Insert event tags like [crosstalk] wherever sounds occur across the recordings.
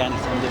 Yani sen de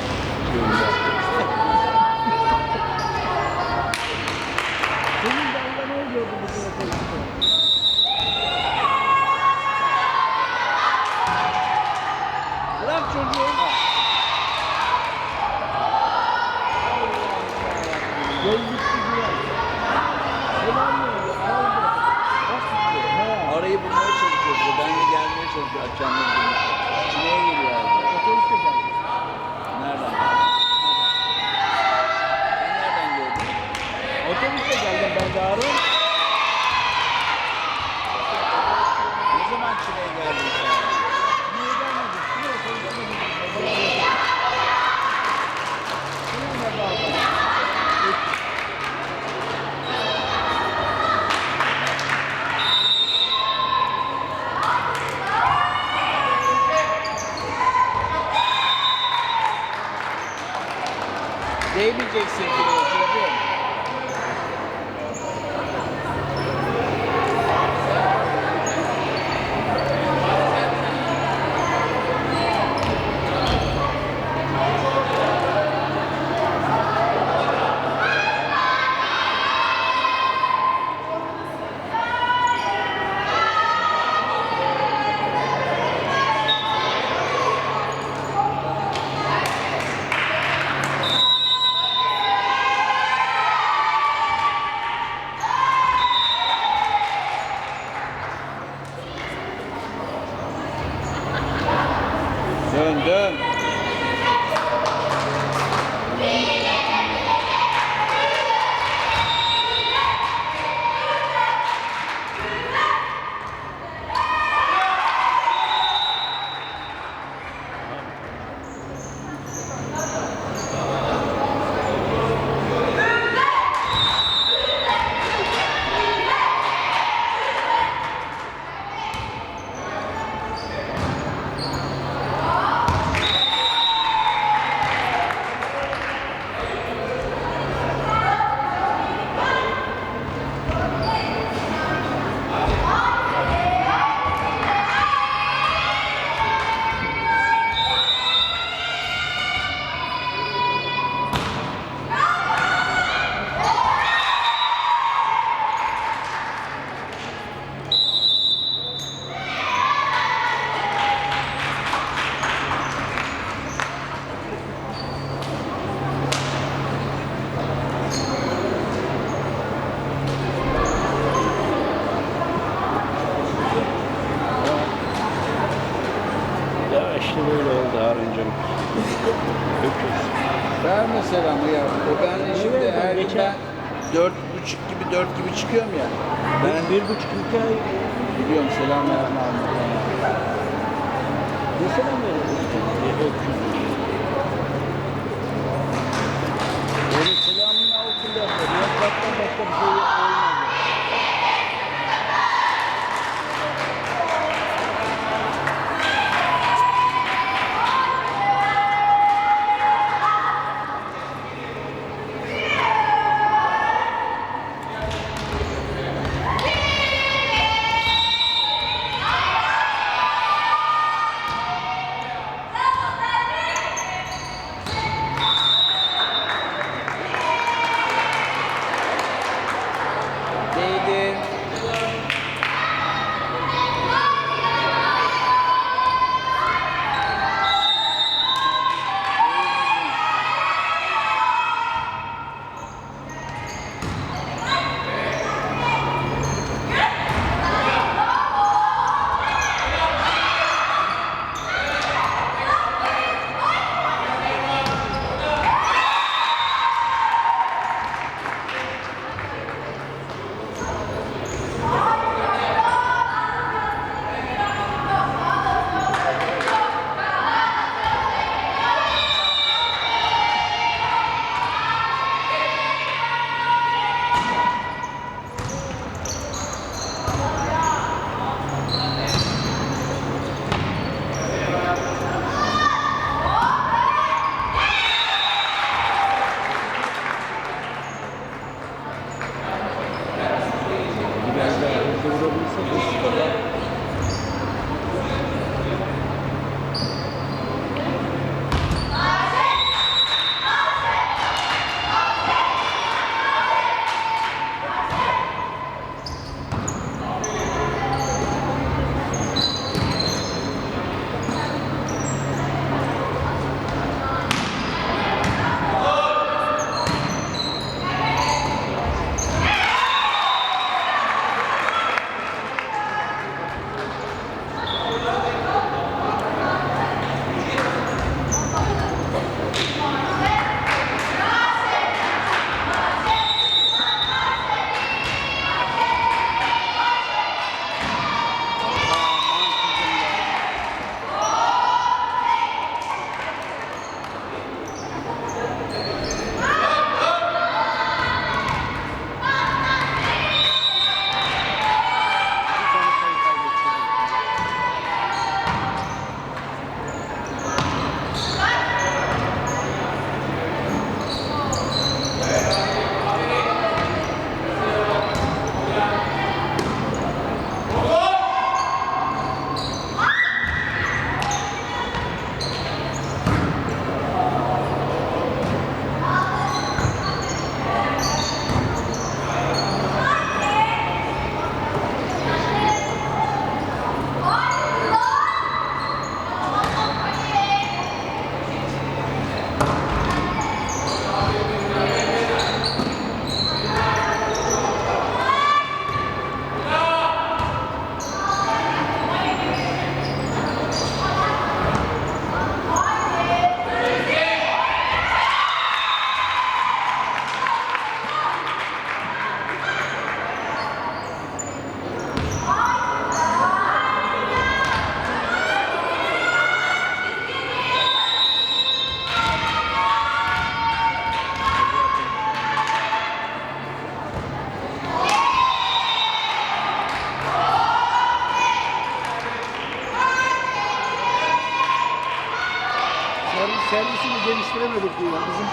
Listen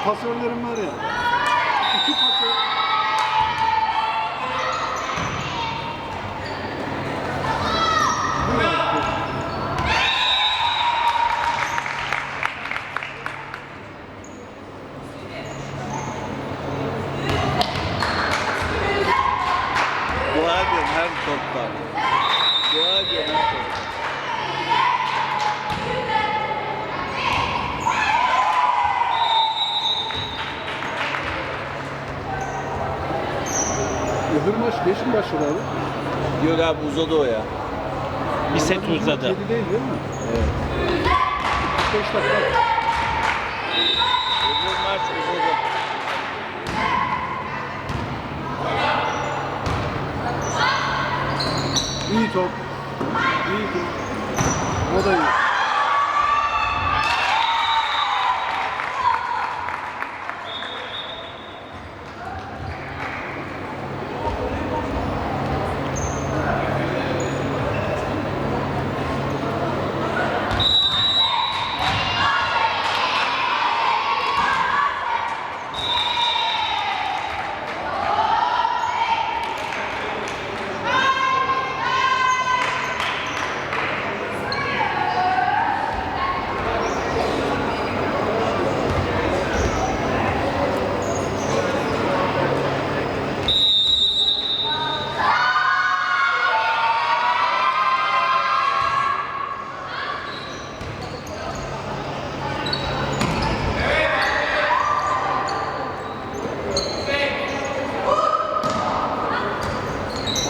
pasörlerim var ya. Yok abi uzadı o ya. Bir set uzadı. Kedi değil değil mi? Evet. 5 dakika. Öbür maç uzadı. İyi top. İyi top. O da iyi.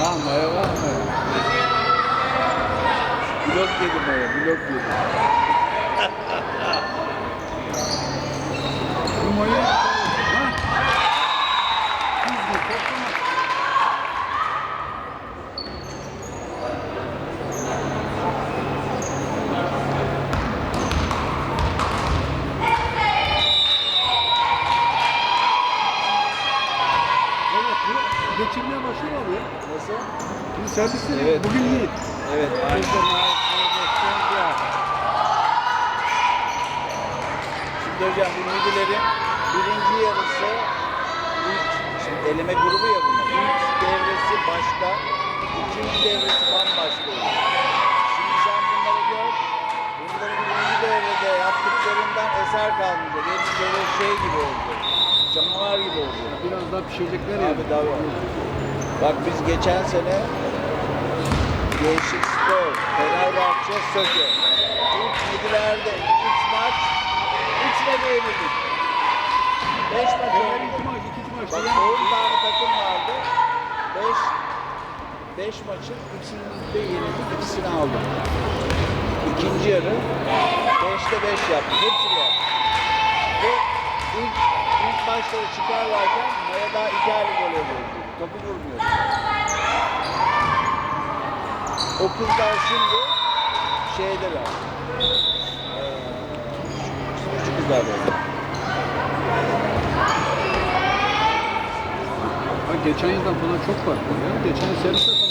Var mı? Var mı? Blok yedim öyle, blok yedim. Numarayı ha? Düzgün toplama. Evet, bu geçirmeye başlıyor abi. Nasıl? Bu servisleri Evet. bugün iyi. Evet, aynı. Bu müdürlerin birinci yarısı ilk, şimdi eleme grubu ya bunlar. İlk devresi başka, ikinci devresi bambaşka oluyor. Şimdi sen bunları gör, bunların birinci devrede yaptıklarından eser kalmayacak. Hepsi böyle şey gibi olacak. Canavar gibi olacak. Biraz daha pişirecekler ya. Abi tabii. Bak biz geçen sene Gençlik Spor, Fenerbahçe, Söke. İlk yedilerde üç maç, de yenildik. Beş maç oynadık. maç, iki maç. Bak Yani 10 tane takım vardı. Beş, beş maçın ikisini de yenildik, ikisini aldım. İkinci yarı beşte beş yaptım. Hepsini yaptım. Ve ilk, ilk başları çıkarlarken Maya daha iki ayrı gol oluyordu. Topu vurmuyordu. O kızlar şimdi şeydeler. Kızlar böyle. Ha, geçen yıldan falan çok farklı ya. Geçen yıl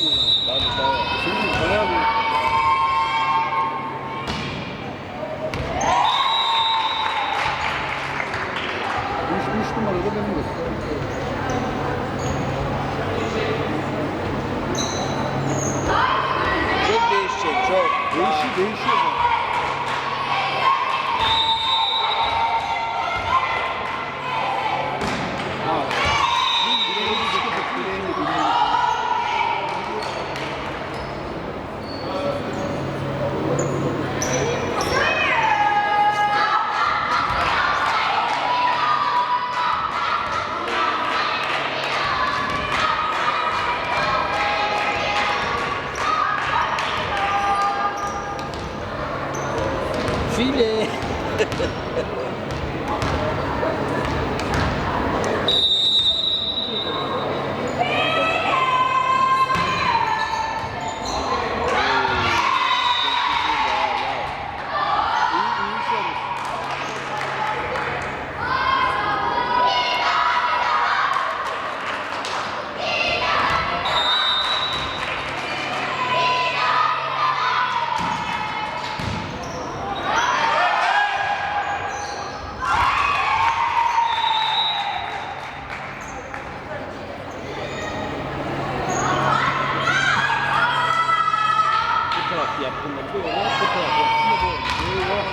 taraf yaptığında böyle, bu taraf yaptığında böyle. Eyvah.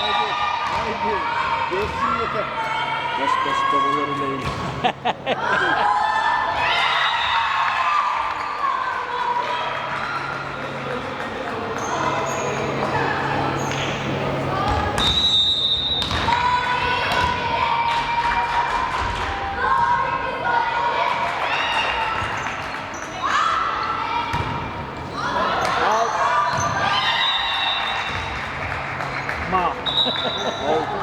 Haydi, haydi. Geçsin yeter. Baş baş babalarıyla [laughs] ilgili. まあ。[laughs]